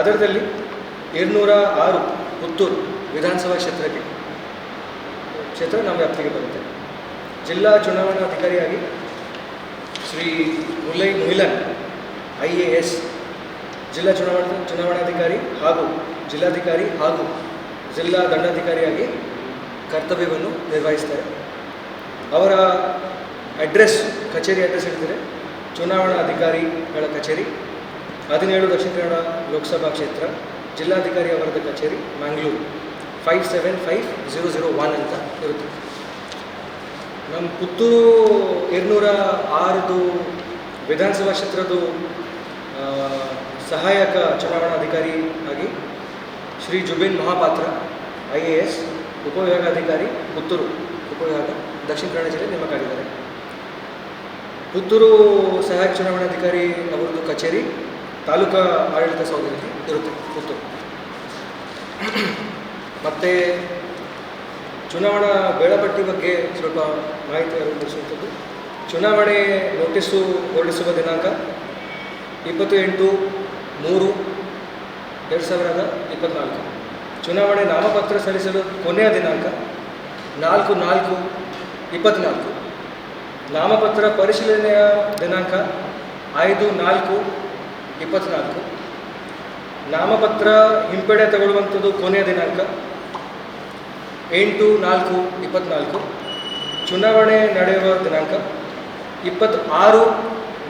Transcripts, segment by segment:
ಅದರದಲ್ಲಿ ಏಳ್ನೂರ ಆರು ಪುತ್ತೂರು ವಿಧಾನಸಭಾ ಕ್ಷೇತ್ರಕ್ಕೆ ಕ್ಷೇತ್ರ ನಮ್ಮ ವ್ಯಾಪ್ತಿಗೆ ಬರುತ್ತೆ. ಜಿಲ್ಲಾ ಚುನಾವಣಾ ಅಧಿಕಾರಿಯಾಗಿ Shri Mullai Muhilan, I A S, ಜಿಲ್ಲಾ ಚುನಾವಣಾ, ಚುನಾವಣಾಧಿಕಾರಿ ಹಾಗೂ ಜಿಲ್ಲಾಧಿಕಾರಿ ಹಾಗೂ ಜಿಲ್ಲಾ ದಂಡಾಧಿಕಾರಿಯಾಗಿ ಕರ್ತವ್ಯವನ್ನು ನಿರ್ವಹಿಸ್ತಾರೆ. ಅವರ ಅಡ್ರೆಸ್ ಕಚೇರಿ ಅಡ್ರೆಸ್ ಹೇಳಿದರೆ ಚುನಾವಣಾ ಅಧಿಕಾರಿಗಳ ಕಚೇರಿ ಹದಿನೇಳು ದಕ್ಷಿಣ ಕನ್ನಡ ಲೋಕಸಭಾ ಕ್ಷೇತ್ರ, ಜಿಲ್ಲಾಧಿಕಾರಿ ಅವರದ ಕಚೇರಿ Mangalore five seven five zero zero one ಅಂತ ಇರುತ್ತೆ. ನಮ್ಮ ಪುತ್ತೂರು ಎರಡುನೂರ ಆರದು ವಿಧಾನಸಭಾ ಕ್ಷೇತ್ರದ್ದು ಸಹಾಯಕ ಚುನಾವಣಾಧಿಕಾರಿ ಆಗಿ Shri Jubin Mahapatra I A S ಉಪವಿಭಾಗಾಧಿಕಾರಿ ಪುತ್ತೂರು, ಉಪವಿಭಾಗ, ದಕ್ಷಿಣ ಕನ್ನಡ ಜಿಲ್ಲೆ ನೇಮಕಾಗಿದ್ದಾರೆ ಪುತ್ತೂರು ಸಹಾಯಕ ಚುನಾವಣಾಧಿಕಾರಿ ಅವರದ್ದು ಕಚೇರಿ ತಾಲೂಕಾ ಆಡಳಿತ ಸೌಧದಲ್ಲಿ ಇರುತ್ತೆ ಪುತ್ತೂರು ಮತ್ತು ಚುನಾವಣಾ ವೇಳಾಪಟ್ಟಿ ಬಗ್ಗೆ ಸ್ವಲ್ಪ ಮಾಹಿತಿ ಒದಗಿಸುವಂಥದ್ದು ಚುನಾವಣೆ ನೋಟಿಸು ಹೊರಡಿಸುವ ದಿನಾಂಕ ಇಪ್ಪತ್ತು ಎಂಟು ಮೂರು ಎರಡು ಸಾವಿರದ ಇಪ್ಪತ್ತ್ನಾಲ್ಕು ಚುನಾವಣೆ ನಾಮಪತ್ರ ಸಲ್ಲಿಸಲು ಕೊನೆಯ ದಿನಾಂಕ ನಾಲ್ಕು ನಾಲ್ಕು ಇಪ್ಪತ್ತ್ನಾಲ್ಕು ನಾಮಪತ್ರ ಪರಿಶೀಲನೆಯ ದಿನಾಂಕ ಐದು ನಾಲ್ಕು ಇಪ್ಪತ್ತ್ನಾಲ್ಕು ನಾಮಪತ್ರ ಹಿಂಪಡೆ ತಗೊಳ್ಳುವಂಥದ್ದು ಕೊನೆಯ ದಿನಾಂಕ. ಎಂಟು ನಾಲ್ಕು ಇಪ್ಪತ್ತ್ನಾಲ್ಕು ಚುನಾವಣೆ ನಡೆಯುವ ದಿನಾಂಕ. ಇಪ್ಪತ್ತಾರು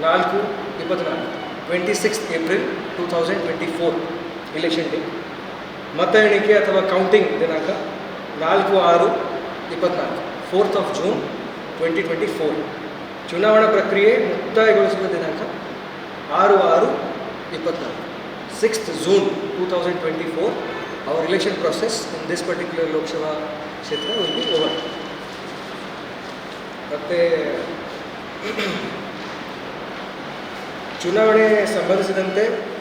ನಾಲ್ಕು ಇಪ್ಪತ್ತ್ನಾಲ್ಕು twenty six April two thousand twenty four election day ಮತ ಎಣಿಕೆ ಅಥವಾ ಕೌಂಟಿಂಗ್ ದಿನಾಂಕ. ನಾಲ್ಕು ಆರು ಇಪ್ಪತ್ತ್ನಾಲ್ಕು fourth of June twenty twenty four ಚುನಾವಣಾ ಪ್ರಕ್ರಿಯೆ ಮುಕ್ತಾಯಗೊಳಿಸುವ ದಿನಾಂಕ. ಆರು ಆರು ಇಪ್ಪತ್ತ್ನಾಲ್ಕು sixth June two thousand twenty four our election process in this particular Lok Sabha ಕ್ಷೇತ್ರ ಇಲ್ಲಿ over. ಮತ್ತು, ಚುನಾವಣೆ ಸಂಬಂಧಿಸಿದಂತೆ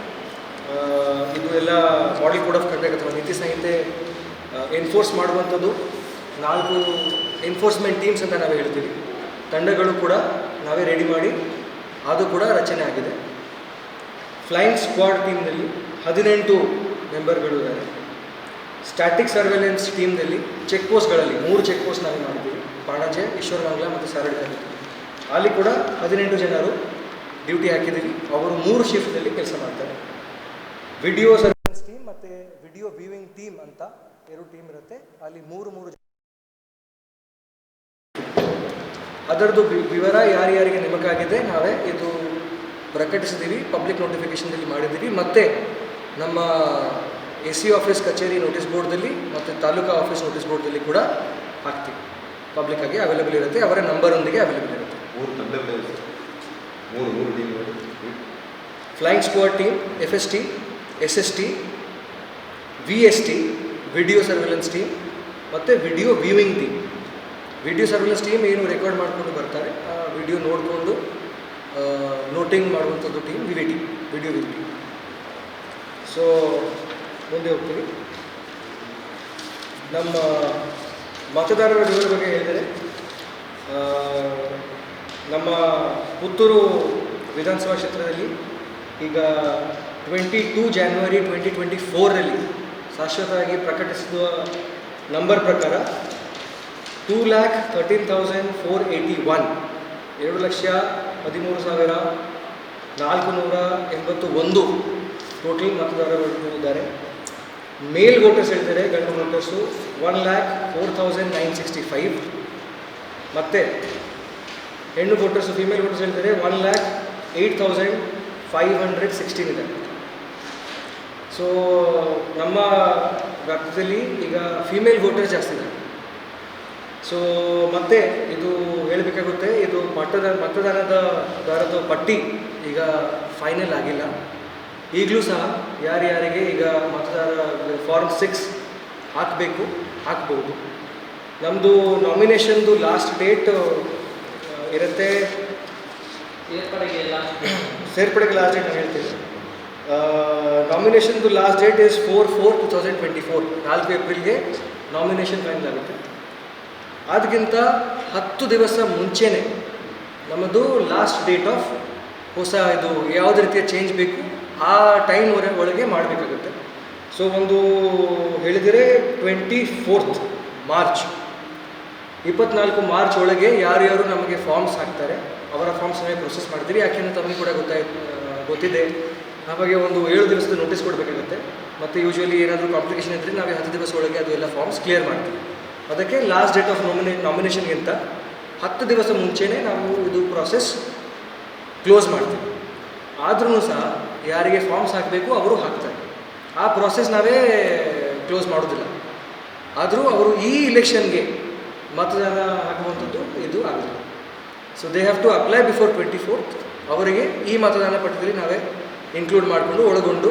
ಇದು ಎಲ್ಲ ಮಾಡೆಲ್ ಕೋಡ್ ಆಫ್ ಕಂಡಕ್ಟ್ ಅಥವಾ ನೀತಿ ಸಂಹಿತೆ ಎನ್ಫೋರ್ಸ್ ಮಾಡುವಂಥದ್ದು. ನಾಲ್ಕು ಎನ್ಫೋರ್ಸ್ಮೆಂಟ್ ಟೀಮ್ಸ್ ಅಂತ ನಾವು ಹೇಳ್ತೀವಿ. ತಂಡಗಳು ಕೂಡ ನಾವೇ ರೆಡಿ ಮಾಡಿ, ಅದು ಕೂಡ ರಚನೆ ಆಗಿದೆ. ಫ್ಲೈಯಿಂಗ್ ಸ್ಕ್ವಾಡ್ ಟೀಮ್ನಲ್ಲಿ ಹದಿನೆಂಟು ಮೆಂಬರ್ಗಳು ಇದ್ದಾರೆ. ಸ್ಟ್ಯಾಟಿಕ್ ಸರ್ವೆಲೆನ್ಸ್ ಟೀಮ್ನಲ್ಲಿ ಚೆಕ್ ಪೋಸ್ಟ್ಗಳಲ್ಲಿ ಮೂರು ಚೆಕ್ ಪೋಸ್ಟ್ ನಾವು ಮಾಡಿದ್ದೀವಿ ಪಾಣಾಜೆ ಈಶ್ವರಮಂಗಲ ಮತ್ತು ಸಾರಡ್ಕಲ್ಲಿ ಅಲ್ಲಿ ಕೂಡ ಹದಿನೆಂಟು ಜನರು ಡ್ಯೂಟಿ ಹಾಕಿದ್ದೀವಿ. ಅವರು ಮೂರು ಶಿಫ್ಟ್ನಲ್ಲಿ ಕೆಲಸ ಮಾಡ್ತಾರೆ. ವಿಡಿಯೋ ಸರ್ವೆಲೆನ್ಸ್ ಟೀಮ್ ಮತ್ತು ವಿಡಿಯೋ ವ್ಯೂವಿಂಗ್ ಟೀಮ್ ಅಂತ ಎರಡು ಟೀಮ್ ಇರುತ್ತೆ. ಅಲ್ಲಿ ಮೂರು ಮೂರು ಅದರದ್ದು ವಿವರ ಯಾರ್ಯಾರಿಗೆ ನೇಮಕ ಆಗಿದೆ ನಾವೇ ಇದು ಪ್ರಕಟಿಸಿದ್ದೀವಿ ಪಬ್ಲಿಕ್ ನೋಟಿಫಿಕೇಷನ್ದಲ್ಲಿ ಮಾಡಿದ್ದೀವಿ ಮತ್ತು ನಮ್ಮ ಎ ಸಿ ಆಫೀಸ್ ಕಚೇರಿ ನೋಟಿಸ್ ಬೋರ್ಡ್ದಲ್ಲಿ ಮತ್ತು ತಾಲೂಕಾ ಆಫೀಸ್ ನೋಟಿಸ್ ಬೋರ್ಡ್ದಲ್ಲಿ ಕೂಡ ಹಾಕ್ತೀವಿ. ಪಬ್ಲಿಕ್ಕಾಗಿ ಅವೈಲೇಬಲ್ ಇರುತ್ತೆ. ಅವರ ನಂಬರೊಂದಿಗೆ ಅವೈಲೇಬಲ್ ಇರುತ್ತೆ. Flying squad team F S T S S T V S T video surveillance team ಮತ್ತು video viewing team video surveillance team ಏನು ರೆಕಾರ್ಡ್ ಮಾಡಿಕೊಂಡು ಬರ್ತಾರೆ ಆ ವಿಡಿಯೋ ನೋಡಿಕೊಂಡು ನೋಟಿಂಗ್ ಮಾಡುವಂಥದ್ದು team V V T video V T so ಮುಂದೆ ಹೋಗ್ತೀವಿ. ನಮ್ಮ ಮತದಾರರ ವಿವರ ಬಗ್ಗೆ ಹೇಳಿದರೆ ನಮ್ಮ ಪುತ್ತೂರು ವಿಧಾನಸಭಾ ಕ್ಷೇತ್ರದಲ್ಲಿ ಈಗ twenty two January twenty twenty ಫೋರಲ್ಲಿ ಶಾಶ್ವತವಾಗಿ ಪ್ರಕಟಿಸಿದ ನಂಬರ್ ಪ್ರಕಾರ two lakh thirteen thousand four eighty one ಎರಡು ಲಕ್ಷ ಹದಿಮೂರು ಸಾವಿರ ನಾಲ್ಕು ನೂರ ಎಂಬತ್ತು ಒಂದು ಟೋಟಲ್ ಮತದಾರರು ಇದ್ದಾರೆ. ಮೇಲ್ ವೋಟರ್ಸ್ ಹೇಳ್ತಾರೆ ಗಂಡು voters one lakh four thousand nine sixty five ಮತ್ತು ಹೆಣ್ಣು ವೋಟರ್ಸು ಫಿಮೇಲ್ ವೋಟರ್ಸ್ ಹೇಳ್ತಾರೆ one lakh eight thousand five hundred sixteen ಇದೆ. ಸೊ ನಮ್ಮ ರಾಜ್ಯದಲ್ಲಿ ಈಗ ಫಿಮೇಲ್ ವೋಟರ್ಸ್ ಜಾಸ್ತಿ ಇದೆ ಸೊ ಮತ್ತೆ ಇದು ಹೇಳಬೇಕಾಗುತ್ತೆ ಇದು ಮತದಾರ ಮತದಾನದ ದಾರದ ಪಟ್ಟಿ ಈಗ ಫೈನಲ್ ಆಗಿಲ್ಲ. ಈಗಲೂ ಸಹ ಯಾರ್ಯಾರಿಗೆ ಈಗ ಮತದಾರ ಫಾರ್ಮ್ ಸಿಕ್ಸ್ ಹಾಕಬೇಕು ಹಾಕ್ಬೋದು. ನಮ್ಮದು ನಾಮಿನೇಷನ್ದು ಲಾಸ್ಟ್ ಡೇಟ್ ಇರುತ್ತೆ. ಸೇರ್ಪಡೆಗೆ ಲಾಸ್ಟ್ ಡೇಟ್ ನಾನು ಹೇಳ್ತೀನಿ. ನಾಮಿನೇಷನ್ದು last date is four four two thousand twenty four ನಾಲ್ಕು ಏಪ್ರಿಲ್ಗೆ ನಾಮಿನೇಷನ್ ಫೈನಲ್ ಆಗುತ್ತೆ. ಅದಕ್ಕಿಂತ ಹತ್ತು ದಿವಸ ಮುಂಚೆನೇ ನಮ್ಮದು ಲಾಸ್ಟ್ ಡೇಟ್ ಆಫ್ ಹೊಸ ಇದು ಯಾವುದೇ ರೀತಿಯ ಚೇಂಜ್ ಬೇಕು ಆ ಟೈಮ್ ಒಳಗೆ ಮಾಡಬೇಕಾಗುತ್ತೆ. ಸೊ ಒಂದು ಹೇಳಿದರೆ ಟ್ವೆಂಟಿ ಫೋರ್ತ್ ಮಾರ್ಚ್ ಇಪ್ಪತ್ನಾಲ್ಕು ಮಾರ್ಚ್ ಒಳಗೆ ಯಾರ್ಯಾರು ನಮಗೆ ಫಾರ್ಮ್ಸ್ ಹಾಕ್ತಾರೆ, ಅವರ ಫಾರ್ಮ್ಸ್ ನಮಗೆ ಪ್ರೊಸೆಸ್ ಮಾಡ್ತೀವಿ. ಯಾಕೆಂದರೆ ತಮಗೆ ಕೂಡ ಗೊತ್ತಾಯ್, ಗೊತ್ತಿದೆ. ನಮಗೆ ಒಂದು ಏಳು ದಿವಸದ ನೋಟಿಸ್ ಕೊಡಬೇಕಾಗುತ್ತೆ. ಮತ್ತು ಯೂಶ್ವಲಿ ಏನಾದರೂ ಕಾಂಪ್ಲಿಕೇಶನ್ ಇದ್ದರೆ ನಾವು ಹತ್ತು ದಿವಸ ಒಳಗೆ ಅದು ಎಲ್ಲ ಫಾರ್ಮ್ಸ್ ಕ್ಲಿಯರ್ ಮಾಡ್ತೀವಿ. ಅದಕ್ಕೆ ಲಾಸ್ಟ್ ಡೇಟ್ ಆಫ್ ನಾಮಿನೇ ನಾಮಿನೇಷನ್ಗಿಂತ ಹತ್ತು ದಿವಸ ಮುಂಚೆನೇ ನಾವು ಇದು ಪ್ರಾಸೆಸ್ ಕ್ಲೋಸ್ ಮಾಡ್ತೀವಿ. ಆದ್ರೂ ಸಹ ಯಾರಿಗೆ ಫಾರ್ಮ್ಸ್ ಹಾಕಬೇಕು ಅವರು ಹಾಕ್ತಾರೆ. ಆ ಪ್ರಾಸೆಸ್ ನಾವೇ ಕ್ಲೋಸ್ ಮಾಡೋದಿಲ್ಲ. ಆದರೂ ಅವರು ಈ ಇಲೆಕ್ಷನ್ಗೆ ಮತದಾನ ಹಾಕುವಂಥದ್ದು ಇದು ಆಗೋದಿಲ್ಲ so they have to apply before twenty fourth ಅವರಿಗೆ ಈ ಮತದಾನ ಪಟ್ಟದಲ್ಲಿ ನಾವೇ ಇನ್ಕ್ಲೂಡ್ ಮಾಡಿಕೊಂಡು ಒಳಗೊಂಡು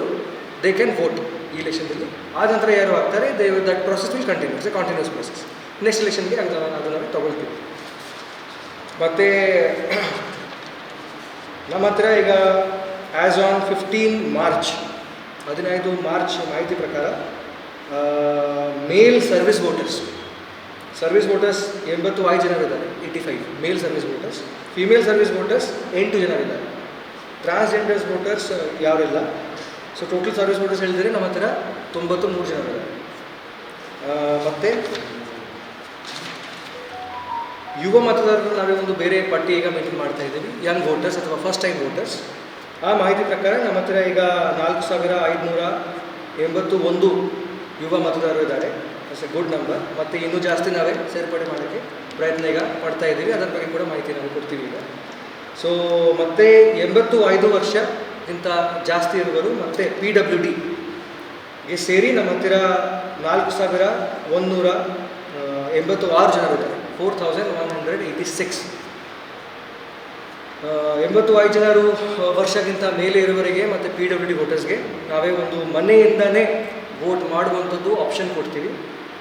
ದೇ ಕ್ಯಾನ್ ವೋಟ್ ಈ ಎಲೆಕ್ಷನ್ದಲ್ಲಿ ಆದ ನಂತರ ಯಾರು ಆಗ್ತಾರೆ they that process will continue it's a continuous process next ಲೆಕ್ಷನ್ಗೆ ಅದು ಅದನ್ನು ತಗೊಳ್ತೀವಿ. ಮತ್ತು ನಮ್ಮ ಹತ್ರ ಈಗ ಆ್ಯಸ್ ಆನ್ ಫಿಫ್ಟೀನ್ ಮಾರ್ಚ್ ಹದಿನೈದು ಮಾರ್ಚ್ ಮಾಹಿತಿ ಪ್ರಕಾರ male service voters service voters ಎಂಬತ್ತು ಐದು ಜನರಿದ್ದಾರೆ eighty five male service voters female service voters ಎಂಟು ಜನರಿದ್ದಾರೆ. ಟ್ರಾನ್ಸ್ಜೆಂಡರ್ಸ್ ವೋಟರ್ಸ್ ಯಾರಿಲ್ಲ ಸೊ ಟೋಟಲ್ ಸರ್ವಿಸ್ ಹೋಲ್ಡರ್ಸ್ ಹೇಳಿದರೆ ನಮ್ಮ ಹತ್ರ ತೊಂಬತ್ತು ಮೂರು ಜನರಿದ್ದಾರೆ ಮತ್ತು ಯುವ ಮತದಾರರು ನಾವೇ ಒಂದು ಬೇರೆ ಪಟ್ಟಿ ಈಗ ಮೇಂಟೈನ್ ಮಾಡ್ತಾ ಇದ್ದೀವಿ. ಯಂಗ್ ವೋಟರ್ಸ್ ಅಥವಾ ಫಸ್ಟ್ ಟೈಮ್ ವೋಟರ್ಸ್ ಆ ಮಾಹಿತಿ ಪ್ರಕಾರ ನಮ್ಮ ಹತ್ರ ಈಗ ನಾಲ್ಕು ಸಾವಿರ ಐದುನೂರ ಎಂಬತ್ತು ಒಂದು ಯುವ ಮತದಾರರು ಇದ್ದಾರೆ. ಇಟ್ಸ್ ಎ ಗುಡ್ ನಂಬರ್ ಮತ್ತು ಇನ್ನೂ ಜಾಸ್ತಿ ನಾವೇ ಸೇರ್ಪಡೆ ಮಾಡೋಕ್ಕೆ ಪ್ರಯತ್ನ ಈಗ ಪಡ್ತಾ ಇದ್ದೀವಿ. ಅದರ ಬಗ್ಗೆ ಕೂಡ ಮಾಹಿತಿ ನಾವು ಕೊಡ್ತೀವಿ ಈಗ. ಸೊ ಮತ್ತು ಎಂಬತ್ತು ಐದು ವರ್ಷಕ್ಕಿಂತ ಜಾಸ್ತಿ ಇರುವರು ಮತ್ತು ಪಿ ಡಬ್ಲ್ಯೂ ಡಿಗೆ ಸೇರಿ ನಮ್ಮ ಹತ್ತಿರ ನಾಲ್ಕು ಸಾವಿರ ಒಂದುನೂರ ಎಂಬತ್ತು ಆರು ಜನರು ಇದ್ದಾರೆ four thousand one hundred eighty six ಎಂಬತ್ತು ಐದು ಜನರು ವರ್ಷಕ್ಕಿಂತ ಮೇಲೆ ಇರುವವರಿಗೆ ಮತ್ತು ಪಿ ಡಬ್ಲ್ಯೂ ಡಿ ವೋಟರ್ಸ್ಗೆ ನಾವೇ ಒಂದು ಮನೆಯಿಂದನೇ ವೋಟ್ ಮಾಡುವಂಥದ್ದು ಆಪ್ಷನ್ ಕೊಡ್ತೀವಿ.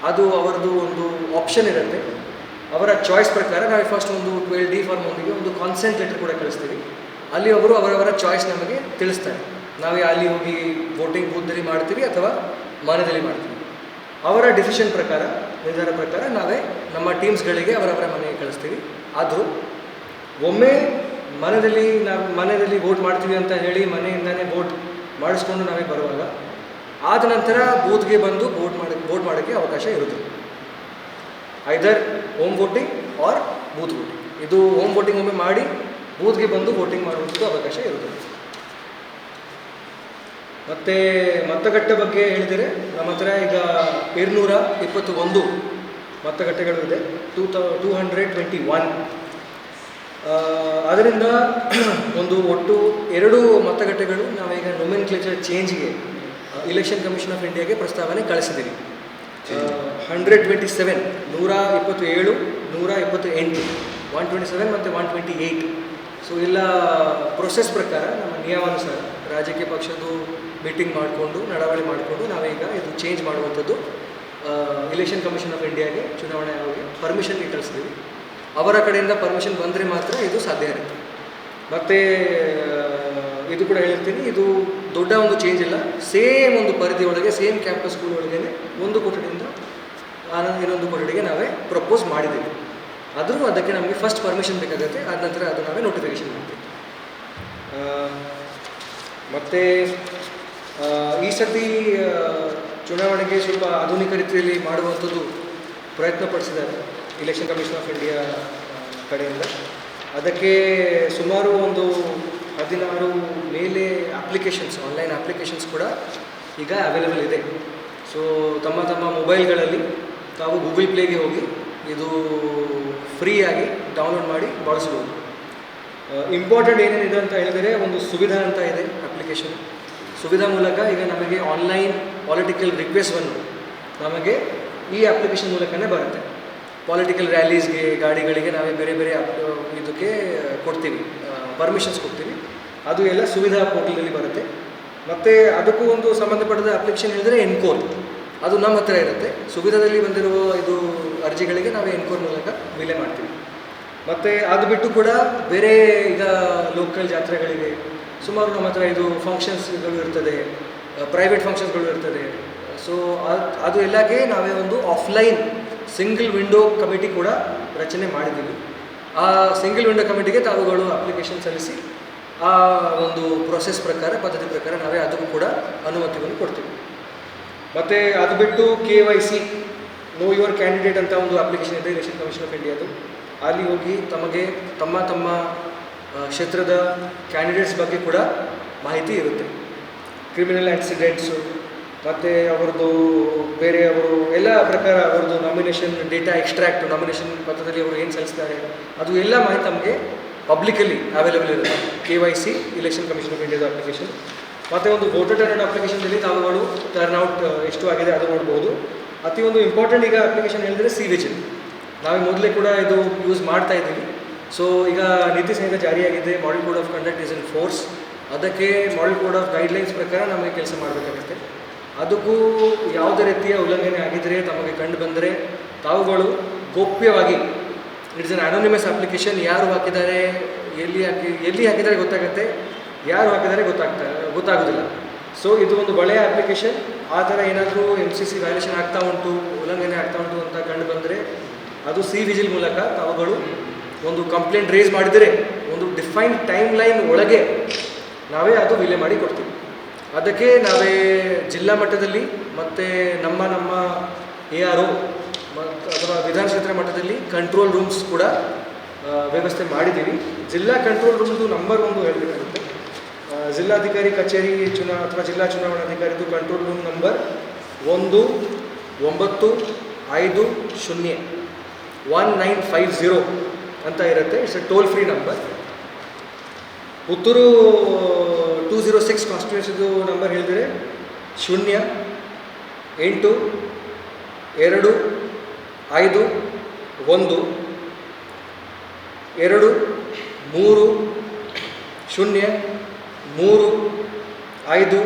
ಅದು ಅವರದ್ದು ಒಂದು ಆಪ್ಷನ್ ಇರುತ್ತೆ. ಅವರ ಚಾಯ್ಸ್ ಪ್ರಕಾರ ನಾವೇ ಫಸ್ಟ್ ಒಂದು ಟ್ವೆಲ್ ಡಿ ಫಾರ್ಮ್ ಒಂದಿಗೆ ಒಂದು ಕಾನ್ಸೆಂಟ್ ಲೆಟರ್ ಕೂಡ ಕಳಿಸ್ತೀವಿ. ಅಲ್ಲಿ ಒಬ್ಬರು ಅವರವರ ಚಾಯ್ಸ್ ನಮಗೆ ತಿಳಿಸ್ತಾರೆ. ನಾವು ಅಲ್ಲಿ ಹೋಗಿ ವೋಟಿಂಗ್ ಬೂತ್ದಲ್ಲಿ ಮಾಡ್ತೀವಿ ಅಥವಾ ಮನೆಯಲ್ಲಿ ಮಾಡ್ತೀವಿ. ಅವರ ಡಿಸಿಷನ್ ಪ್ರಕಾರ, ನಿರ್ಧಾರ ಪ್ರಕಾರ ನಾವೇ ನಮ್ಮ ಟೀಮ್ಸ್ಗಳಿಗೆ ಅವರವರ ಮನೆಗೆ ಕಳಿಸ್ತೀವಿ. ಆದರೂ ಒಮ್ಮೆ ಮನೆಯಲ್ಲಿ ನಾವು ಮನೆಯಲ್ಲಿ ವೋಟ್ ಮಾಡ್ತೀವಿ ಅಂತ ಹೇಳಿ ಮನೆಯಿಂದನೇ ವೋಟ್ ಮಾಡಿಸ್ಕೊಂಡು ನಾವೇ ಬರುವಾಗ ಆದ ನಂತರ ಬೂತ್ಗೆ ಬಂದು ವೋಟ್ ಮಾಡಿ ವೋಟ್ ಮಾಡೋಕ್ಕೆ ಅವಕಾಶ ಇರುತ್ತೆ either home voting or booth voting ಇದು ಹೋಮ್ ವೋಟಿಂಗ್ ಒಮ್ಮೆ ಮಾಡಿ ಬೂತ್ಗೆ ಬಂದು ವೋಟಿಂಗ್ ಮಾಡುವಂಥದ್ದು ಅವಕಾಶ ಇರುತ್ತದೆ. ಮತ್ತು ಮತಗಟ್ಟೆ ಬಗ್ಗೆ ಹೇಳಿದರೆ, ನಮ್ಮ ಹತ್ರ ಈಗ ಎರನ್ನೂರ ಇಪ್ಪತ್ತು ಒಂದು ಮತಗಟ್ಟೆಗಳು ಇದೆ two thou two hundred twenty one ಅದರಿಂದ ಒಂದು ಒಟ್ಟು ಎರಡು ಮತಗಟ್ಟೆಗಳು ನಾವೀಗ ನೊಮೆನ್ ಕ್ಲೇಚರ್ ಚೇಂಜ್ಗೆ ಇಲೆಕ್ಷನ್ ಕಮಿಷನ್ ಆಫ್ ಇಂಡಿಯಾಗೆ ಪ್ರಸ್ತಾವನೆ ಕಳಿಸಿದ್ದೀವಿ. ಹಂಡ್ರೆಡ್ ಟ್ವೆಂಟಿ ಸೆವೆನ್ ನೂರ ಇಪ್ಪತ್ತು ಏಳು ನೂರ ಇಪ್ಪತ್ತು ಎಂಟು ಒನ್ ಟ್ವೆಂಟಿ ಸೆವೆನ್ ಮತ್ತು ಒನ್ ಟ್ವೆಂಟಿ ಏಯ್ಟ್ ಸೊ ಎಲ್ಲ ಪ್ರೊಸೆಸ್ ಪ್ರಕಾರ ನಮ್ಮ ನಿಯಮಾನುಸಾರ ರಾಜಕೀಯ ಪಕ್ಷದ್ದು ಮೀಟಿಂಗ್ ಮಾಡಿಕೊಂಡು, ನಡಾವಳಿ ಮಾಡಿಕೊಂಡು ನಾವೀಗ ಇದು ಚೇಂಜ್ ಮಾಡುವಂಥದ್ದು ಇಲೆಕ್ಷನ್ ಕಮಿಷನ್ ಆಫ್ ಇಂಡಿಯಾಗೆ ಚುನಾವಣೆ ಆಯೋಗಕ್ಕೆ ಪರ್ಮಿಷನ್ ಕಳಿಸ್ತೀವಿ ಅವರ ಕಡೆಯಿಂದ ಪರ್ಮಿಷನ್ ಬಂದರೆ ಮಾತ್ರ ಇದು ಸಾಧ್ಯ ಇರುತ್ತೆ. ಮತ್ತು ಇದು ಕೂಡ ಹೇಳ್ತೀನಿ, ಇದು ದೊಡ್ಡ ಒಂದು ಚೇಂಜ್ ಇಲ್ಲ. ಸೇಮ್ ಒಂದು ಪರಿಧಿ ಒಳಗೆ ಸೇಮ್ ಕ್ಯಾಂಪಸ್ ಸ್ಕೂಲ್ ಒಳಗೇ ಒಂದು ಕೊಠಡಿಯಿಂದ ಆನಂದ ಇನ್ನೊಂದು ಕೊಠಡಿಗೆ ನಾವೇ ಪ್ರಪೋಸ್ ಮಾಡಿದ್ದೀವಿ. ಆದರೂ ಅದಕ್ಕೆ ನಮಗೆ ಫಸ್ಟ್ ಪರ್ಮಿಷನ್ ಬೇಕಾಗುತ್ತೆ. ಆದ ನಂತರ ಅದು ನಾವೇ ನೋಟಿಫಿಕೇಷನ್ ಮಾಡ್ತೀವಿ. ಮತ್ತು ಈ ಸರ್ತಿ ಚುನಾವಣೆಗೆ ಸ್ವಲ್ಪ ಆಧುನಿಕ ರೀತಿಯಲ್ಲಿ ಮಾಡುವಂಥದ್ದು ಪ್ರಯತ್ನ ಪಡಿಸಿದ್ದಾರೆ ಇಲೆಕ್ಷನ್ ಕಮಿಷನ್ ಆಫ್ ಇಂಡಿಯಾ ಕಡೆಯಿಂದ. ಅದಕ್ಕೆ ಸುಮಾರು ಒಂದು ಹದಿನಾರು ಮೇಲೆ ಅಪ್ಲಿಕೇಶನ್ಸ್ ಆನ್ಲೈನ್ ಅಪ್ಲಿಕೇಶನ್ಸ್ ಕೂಡ ಈಗ ಅವೈಲೇಬಲ್ ಇದೆ. ಸೊ ತಮ್ಮ ತಮ್ಮ ಮೊಬೈಲ್ಗಳಲ್ಲಿ ತಾವು ಗೂಗಲ್ ಪ್ಲೇಗೆ ಹೋಗಿ ಇದು ಫ್ರೀಯಾಗಿ ಡೌನ್ಲೋಡ್ ಮಾಡಿ ಬಳಸ್ಬೋದು. ಇಂಪಾರ್ಟೆಂಟ್ ಏನೇನಿದೆ ಅಂತ ಹೇಳಿದರೆ ಒಂದು ಸುವಿಧಾ ಅಂತ ಇದೆ ಅಪ್ಲಿಕೇಶನ್ ಸುವಿಧಾ ಮೂಲಕ ಈಗ ನಮಗೆ ಆನ್ಲೈನ್ ಪಾಲಿಟಿಕಲ್ ಬಂದು ನಮಗೆ ಈ ಅಪ್ಲಿಕೇಶನ್ ಮೂಲಕನೇ ಬರುತ್ತೆ. ಪಾಲಿಟಿಕಲ್ ರ್ಯಾಲೀಸ್ಗೆ ಗಾಡಿಗಳಿಗೆ ನಾವೇ ಬೇರೆ ಬೇರೆ ಇದಕ್ಕೆ ಕೊಡ್ತೀವಿ. ಪರ್ಮಿಷನ್ಸ್ ಕೊಡ್ತೀವಿ. ಅದು ಎಲ್ಲ ಸುವಿಧಾ ಪೋರ್ಟಲಲ್ಲಿ ಬರುತ್ತೆ. ಮತ್ತು ಅದಕ್ಕೂ ಒಂದು ಸಂಬಂಧಪಟ್ಟದ ಅಪ್ಲಿಕೇಶನ್ ಹೇಳಿದರೆ ಎನ್ಕೋರ್ ಅದು ನಮ್ಮ ಹತ್ರ ಇರುತ್ತೆ. ಸುವಿಧಾದಲ್ಲಿ ಬಂದಿರುವ ಇದು ಅರ್ಜಿಗಳಿಗೆ ನಾವು ಎನ್ಕೋರ್ ಮೂಲಕ ವಿಲೆ ಮಾಡ್ತೀವಿ. ಮತ್ತು ಅದು ಬಿಟ್ಟು ಕೂಡ ಬೇರೆ ಈಗ ಲೋಕಲ್ ಜಾತ್ರೆಗಳಿಗೆ ಸುಮಾರು ನಮ್ಮ ಹತ್ರ ಇದು ಫಂಕ್ಷನ್ಸ್ಗಳು ಇರ್ತದೆ ಪ್ರೈವೇಟ್ ಫಂಕ್ಷನ್ಸ್ಗಳು ಇರ್ತದೆ. ಸೊ ಅದು ಎಲ್ಲಕ್ಕೆ ನಾವೇ ಒಂದು ಆಫ್ಲೈನ್ ಸಿಂಗಲ್ ವಿಂಡೋ ಕಮಿಟಿ ಕೂಡ ರಚನೆ ಮಾಡಿದ್ದೀವಿ. ಆ ಸಿಂಗಲ್ ವಿಂಡೋ ಕಮಿಟಿಗೆ ತಾವುಗಳು ಅಪ್ಲಿಕೇಶನ್ ಸಲ್ಲಿಸಿ ಆ ಒಂದು ಪ್ರೊಸೆಸ್ ಪ್ರಕಾರ, ಪದ್ಧತಿ ಪ್ರಕಾರ ನಾವೇ ಅದಕ್ಕೂ ಕೂಡ ಅನುಮತಿಯನ್ನು ಕೊಡ್ತೀವಿ. ಮತ್ತು ಅದು ಬಿಟ್ಟು K Y C know your candidate ಅಂತ ಒಂದು ಅಪ್ಲಿಕೇಶನ್ ಇದೆ ಎಲೆಕ್ಷನ್ ಕಮಿಷನ್ ಆಫ್ ಇಂಡಿಯಾದು ಅಲ್ಲಿ ಹೋಗಿ ತಮಗೆ ತಮ್ಮ ತಮ್ಮ ಕ್ಷೇತ್ರದ ಕ್ಯಾಂಡಿಡೇಟ್ಸ್ ಬಗ್ಗೆ ಕೂಡ ಮಾಹಿತಿ ಇರುತ್ತೆ. ಕ್ರಿಮಿನಲ್ ಆ್ಯಕ್ಸಿಡೆಂಟ್ಸು ಮತ್ತು ಅವ್ರದ್ದು ಬೇರೆ ಅವರು ಎಲ್ಲ ಪ್ರಕಾರ ಅವ್ರದ್ದು ನಾಮಿನೇಷನ್ ಡೇಟಾ ಎಕ್ಸ್ಟ್ರಾಕ್ಟ್ ನಾಮಿನೇಷನ್ ಪತ್ರದಲ್ಲಿ ಅವರು ಏನು ಸಲ್ಲಿಸ್ತಾರೆ, ಅದು ಎಲ್ಲ ಮಾಹಿತಿ ನಮಗೆ ಪಬ್ಲಿಕಲಿ ಅವೈಲೇಬಲ್ ಇರುತ್ತೆ. K Y C election commission of ಇಂಡಿಯಾದ ಅಪ್ಲಿಕೇಶನ್ ಮತ್ತು ಒಂದು ವೋಟರ್ ಟರ್ನ್ ಅಪ್ಲಿಕೇಶನ್ದಲ್ಲಿ ತಾವುಗಳು ಟರ್ನ್ಔಟ್ ಎಷ್ಟು ಆಗಿದೆ ಅದು ನೋಡ್ಬೋದು. ಅತಿ ಒಂದು ಇಂಪಾರ್ಟೆಂಟ್ ಈಗ ಅಪ್ಲಿಕೇಶನ್ ಹೇಳಿದ್ರೆ ಸಿ ವಿಜಿಲ್ ನಾವು ಮೊದಲೇ ಕೂಡ ಇದು ಯೂಸ್ ಮಾಡ್ತಾ ಇದ್ದೀವಿ. ಸೊ ಈಗ ನೀತಿ ಸಂಹಿತೆ ಜಾರಿಯಾಗಿದೆ. Model code of conduct is in force ಅದಕ್ಕೆ ಮಾಡೆಲ್ ಕೋಡ್ ಆಫ್ ಗೈಡ್ಲೈನ್ಸ್ ಪ್ರಕಾರ ನಮಗೆ ಕೆಲಸ ಮಾಡಬೇಕಾಗುತ್ತೆ. ಅದಕ್ಕೂ ಯಾವುದೇ ರೀತಿಯ ಉಲ್ಲಂಘನೆ ಆಗಿದ್ದರೆ ತಮಗೆ ಕಂಡು ಬಂದರೆ ತಾವುಗಳು ಗೋಪ್ಯವಾಗಿ ಇಟ್ಸ್ ಅನ್ ಅನೋನಿಮಸ್ ಅಪ್ಲಿಕೇಶನ್ ಯಾರು ಹಾಕಿದ್ದಾರೆ, ಎಲ್ಲಿ ಹಾಕಿ, ಎಲ್ಲಿ ಹಾಕಿದ್ದಾರೆ ಗೊತ್ತಾಗುತ್ತೆ. ಯಾರು ಹಾಕಿದ್ದಾರೆ ಗೊತ್ತಾಗ್ತಾ, ಗೊತ್ತಾಗೋದಿಲ್ಲ. ಸೊ ಇದು ಒಂದು ಒಳ್ಳೆಯ ಅಪ್ಲಿಕೇಶನ್ ಆ ಥರ ಏನಾದರೂ ಎಂ ಸಿ ಸಿ ವ್ಯಾಲ್ಯೂಷನ್ ಆಗ್ತಾ ಉಂಟು, ಉಲ್ಲಂಘನೆ ಆಗ್ತಾ ಉಂಟು ಅಂತ ಕಂಡು ಬಂದರೆ ಅದು ಸಿ ವಿಜಿಲ್ ಮೂಲಕ ತಾವುಗಳು ಒಂದು ಕಂಪ್ಲೇಂಟ್ ರೇಸ್ ಮಾಡಿದರೆ, ಒಂದು ಡಿಫೈನ್ಡ್ ಟೈಮ್ ಲೈನ್ ಒಳಗೆ ನಾವೇ ಅದು ವಿಲೆ ಮಾಡಿ ಕೊಡ್ತೀವಿ. ಅದಕ್ಕೆ ನಾವೇ ಜಿಲ್ಲಾ ಮಟ್ಟದಲ್ಲಿ ಮತ್ತು ನಮ್ಮ ನಮ್ಮ ಎ ಆರ್ ಒ ಮತ್ತು ಅಥವಾ ವಿಧಾನ ಕ್ಷೇತ್ರ ಮಟ್ಟದಲ್ಲಿ ಕಂಟ್ರೋಲ್ ರೂಮ್ಸ್ ಕೂಡ ವ್ಯವಸ್ಥೆ ಮಾಡಿದ್ದೀವಿ. ಜಿಲ್ಲಾ ಕಂಟ್ರೋಲ್ ರೂಮ್ದು ನಂಬರ್ ಒಂದು ಹೇಳಬೇಕಾಗುತ್ತೆ. ಜಿಲ್ಲಾಧಿಕಾರಿ ಕಚೇರಿ ಚುನಾ ಅಥವಾ ಜಿಲ್ಲಾ ಚುನಾವಣಾಧಿಕಾರಿದು ಕಂಟ್ರೋಲ್ ರೂಮ್ ನಂಬರ್ ಒಂದು, ಒಂಬತ್ತು, ಐದು, ಶೂನ್ಯ. ಒನ್ ನೈನ್ ಫೈವ್ ಝೀರೋ ಅಂತ ಇರುತ್ತೆ. It's a toll free number Puttur two zero six ಕಾನ್ಸ್ಟಿಟ್ಯೂನ್ಸಿದು number ಹೇಳಿದರೆ ಶೂನ್ಯ, ಎಂಟು, ಎರಡು, ಐದು, ಒಂದು. ಎರಡು, ಮೂರು, ಶೂನ್ಯ ಮೂರು, ಐದು,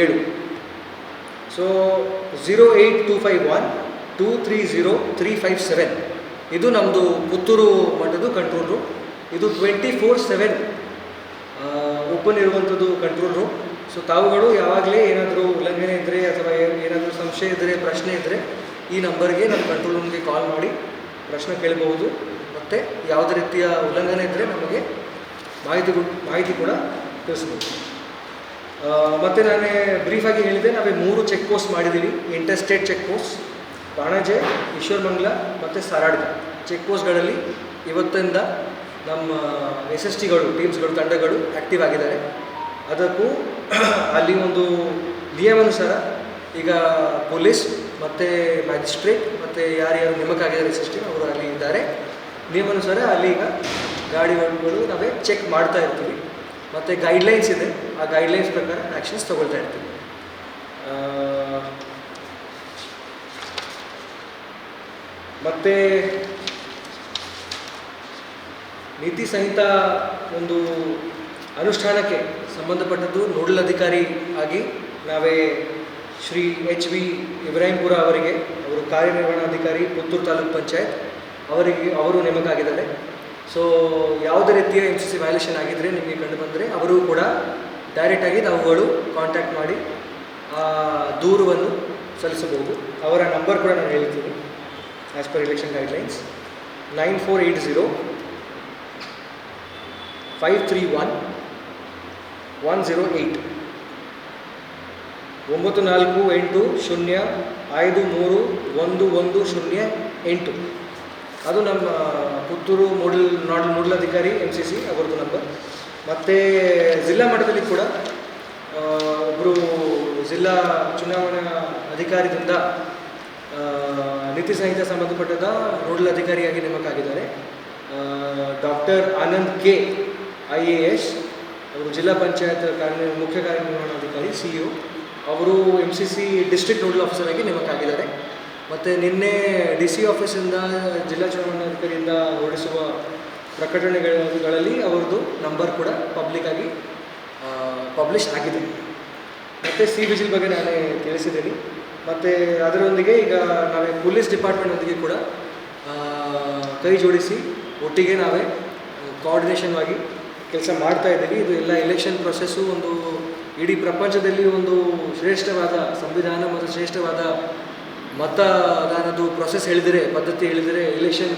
ಏಳು. So zero eight two five one two three zero three five seven ಇದು ನಮ್ಮದು ಪುತ್ತೂರು ಮಠದ್ದು ಕಂಟ್ರೋಲ್ ರೂಮ್ ಇದು ಟ್ವೆಂಟಿ ಫೋರ್ ಸೆವೆನ್ ಓಪನ್ ಇರುವಂಥದ್ದು ಕಂಟ್ರೋಲ್ ರೂಮ್ ಸೊ ತಾವುಗಳು ಯಾವಾಗಲೇ ಏನಾದರೂ ಉಲ್ಲಂಘನೆ ಇದ್ದರೆ ಅಥವಾ ಏನಾದರೂ ಸಂಶಯ ಇದ್ದರೆ ಪ್ರಶ್ನೆ ಇದ್ದರೆ ಈ ನಂಬರ್ಗೆ ನಮ್ಮ ಕಂಟ್ರೋಲ್ ರೂಮ್ಗೆ ಕಾಲ್ ಮಾಡಿ ಪ್ರಶ್ನೆ ಕೇಳಬಹುದು. ಮತ್ತು ಯಾವುದೇ ರೀತಿಯ ಉಲ್ಲಂಘನೆ ಇದ್ದರೆ ನಮಗೆ ಮಾಹಿತಿ ಮಾಹಿತಿ ಕೂಡ ತಿಳಿಸ್ಬೋದು ಮತ್ತು ನಾನೇ ಬ್ರೀಫಾಗಿ ಹೇಳಿದೆ, ನಾವೇ ಮೂರು ಚೆಕ್ ಪೋಸ್ಟ್ ಮಾಡಿದ್ದೀವಿ interstate check post Banaje Eshwaramangala ಮತ್ತು ಸಾರಾಡ್ಗ ಚೆಕ್ ಪೋಸ್ಟ್ಗಳಲ್ಲಿ ಇವತ್ತಿಂದ ನಮ್ಮ ಎಸ್ ಎಸ್ ಟಿಗಳು ಟೀಮ್ಸ್ಗಳು ತಂಡಗಳು ಆ್ಯಕ್ಟಿವ್ ಆಗಿದ್ದಾರೆ. ಅದಕ್ಕೂ ಅಲ್ಲಿ ಒಂದು ನಿಯಮಾನುಸಾರ ಈಗ ಪೊಲೀಸ್ ಮತ್ತು ಮ್ಯಾಜಿಸ್ಟ್ರೇಟ್ ಮತ್ತು ಯಾರ್ಯಾರು ನೇಮಕ ಆಗಿದ್ದಾರೆ ಎಸ್ ಎಸ್ ಟಿ ಅವರು ಅಲ್ಲಿ ಇದ್ದಾರೆ. ನಿಯಮಾನುಸಾರ ಅಲ್ಲಿ ಈಗ ಗಾಡಿಗಳು ನಾವೇ ಚೆಕ್ ಮಾಡ್ತಾ ಇರ್ತೀವಿ. ಮತ್ತು ಗೈಡ್ಲೈನ್ಸ್ ಇದೆ. ಆ ಗೈಡ್ಲೈನ್ಸ್ ಪ್ರಕಾರ ಆ್ಯಕ್ಷನ್ಸ್ ತೊಗೊಳ್ತಾ ಇರ್ತೀವಿ ಮತ್ತು ನೀತಿ ಸಂಹಿತ ಒಂದು ಅನುಷ್ಠಾನಕ್ಕೆ ಸಂಬಂಧಪಟ್ಟದ್ದು ನೋಡಲ್ ಅಧಿಕಾರಿ ಆಗಿ ನಾವೇ ಶ್ರೀ ಎಚ್ ವಿ ಇಬ್ರಾಹಿಂಪುರ ಅವರಿಗೆ, ಅವರು ಕಾರ್ಯನಿರ್ವಹಣಾಧಿಕಾರಿ ಪುತ್ತೂರು ತಾಲೂಕು ಪಂಚಾಯತ್ ಅವರಿಗೆ, ಅವರು ನೇಮಕ ಆಗಿದ್ದಾರೆ ಸೊ ಯಾವುದೇ ರೀತಿಯ ಎಂ ಸಿ ಸಿ ವ್ಯಾಲ್ಯೂಷನ್ ಆಗಿದ್ದರೆ ನಿಮಗೆ ಕಂಡು ಬಂದರೆ ಅವರು ಕೂಡ ಡೈರೆಕ್ಟಾಗಿ ನಾವುಗಳು ಕಾಂಟ್ಯಾಕ್ಟ್ ಮಾಡಿ ದೂರವನ್ನು ಸಲ್ಲಿಸಬಹುದು. ಅವರ ನಂಬರ್ ಕೂಡ ನಾನು ಹೇಳ್ತೀನಿ as per election guidelines nine four eight zero five three one one zero eight ಒಂಬತ್ತು ನಾಲ್ಕು ಎಂಟು ಶೂನ್ಯ ಐದು ಮೂರು ಒಂದು ಒಂದು ಶೂನ್ಯ ಎಂಟು. ಅದು ನಮ್ಮ ಪುತ್ತೂರು ಮೂಡಲ್, ನೋಡಲ್ ಅಧಿಕಾರಿ ಎಂ ಸಿ ಸಿ ಅವರದ್ದು ನಂಬರ್ ಮತ್ತು ಜಿಲ್ಲಾ ಮಟ್ಟದಲ್ಲಿ ಕೂಡ ಒಬ್ಬರು ಜಿಲ್ಲಾ ಚುನಾವಣಾ ಅಧಿಕಾರಿದಿಂದ ನೀತಿ ಸಂಹಿತೆ ಸಂಬಂಧಪಟ್ಟದ ನೋಡಲ್ ಅಧಿಕಾರಿಯಾಗಿ ನೇಮಕ ಆಗಿದ್ದಾರೆ doctor Anand K, I A S, ಅವರು ಜಿಲ್ಲಾ ಪಂಚಾಯತ್ ಕಾರ್ಯ, ಮುಖ್ಯ ಕಾರ್ಯನಿರ್ವಹಣಾಧಿಕಾರಿ, ಸಿ ಯು ಅವರು M C C district nodal officer ಆಗಿ ನೇಮಕ ಆಗಿದ್ದಾರೆ ಮತ್ತು ನಿನ್ನೆ ಡಿ ಸಿ ಆಫೀಸಿಂದ ಜಿಲ್ಲಾ ಚುನಾವಣಾಧಿಕಾರಿಯಿಂದ ಹೊರಡಿಸುವ ಪ್ರಕಟಣೆಗಳಲ್ಲಿ ಅವ್ರದ್ದು ನಂಬರ್ ಕೂಡ ಪಬ್ಲಿಕ್ ಆಗಿ ಪಬ್ಲಿಷ್ ಆಗಿದೆ. ಮತ್ತು ಸಿ ವಿಜಿಲ್ ಬಗ್ಗೆ ನಾನೇ ತಿಳಿಸಿದ್ದೀನಿ. ಮತ್ತು ಅದರೊಂದಿಗೆ ಈಗ ನಾವೇ ಪೊಲೀಸ್ ಡಿಪಾರ್ಟ್ಮೆಂಟ್ನೊಂದಿಗೆ ಕೂಡ ಕೈ ಜೋಡಿಸಿ ಒಟ್ಟಿಗೆ ನಾವೇ ಕೋಆರ್ಡಿನೇಷನ್ವಾಗಿ ಕೆಲಸ ಮಾಡ್ತಾ ಇದ್ದೀವಿ. ಇದು ಎಲ್ಲ ಎಲೆಕ್ಷನ್ ಪ್ರೊಸೆಸ್ಸು ಒಂದು ಇಡೀ ಪ್ರಪಂಚದಲ್ಲಿ ಒಂದು ಶ್ರೇಷ್ಠವಾದ ಸಂವಿಧಾನ ಮತ್ತು ಶ್ರೇಷ್ಠವಾದ ಮತದಾನದ್ದು ಪ್ರೊಸೆಸ್ ಹೇಳಿದರೆ, ಪದ್ಧತಿ ಹೇಳಿದರೆ ಎಲೆಕ್ಷನ್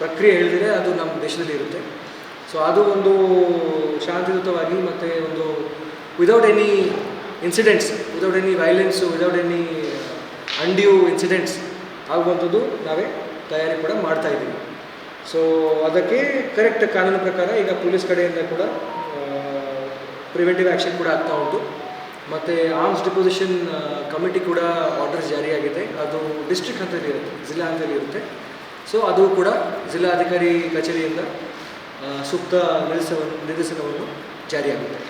ಪ್ರಕ್ರಿಯೆ ಹೇಳಿದರೆ ಅದು ನಮ್ಮ ದೇಶದಲ್ಲಿ ಇರುತ್ತೆ. ಸೊ ಅದು ಒಂದು ಶಾಂತಿಯುತವಾಗಿ ಮತ್ತು ಒಂದು without any incidents without any violence without any undue incidents ಆಗುವಂಥದ್ದು ನಾವೇ ತಯಾರಿ ಕೂಡ ಮಾಡ್ತಾ ಇದ್ದೀವಿ. ಸೊ ಅದಕ್ಕೆ ಕರೆಕ್ಟ್ ಕಾನೂನು ಪ್ರಕಾರ ಈಗ ಪೊಲೀಸ್ ಕಡೆಯಿಂದ ಕೂಡ ಪ್ರಿವೆಂಟಿವ್ ಆ್ಯಕ್ಷನ್ ಕೂಡ ಆಗ್ತಾ ಉಂಟು. ಮತ್ತು ಆರ್ಮ್ಸ್ ಡಿಪೊಸಿಷನ್ ಕಮಿಟಿ ಕೂಡ ಆರ್ಡರ್ ಜಾರಿಯಾಗಿದೆ. ಅದು ಡಿಸ್ಟ್ರಿಕ್ಟ್ ಹಂತದಲ್ಲಿ ಇರುತ್ತೆ, ಜಿಲ್ಲಾ ಹಂತದಲ್ಲಿ ಇರುತ್ತೆ. ಸೊ ಅದು ಕೂಡ ಜಿಲ್ಲಾಧಿಕಾರಿ ಕಚೇರಿಯಿಂದ ಸೂಕ್ತ ನಿರ್ದೇಶನವನ್ನು ನಿರ್ದೇಶನವನ್ನು ಜಾರಿಯಾಗುತ್ತೆ.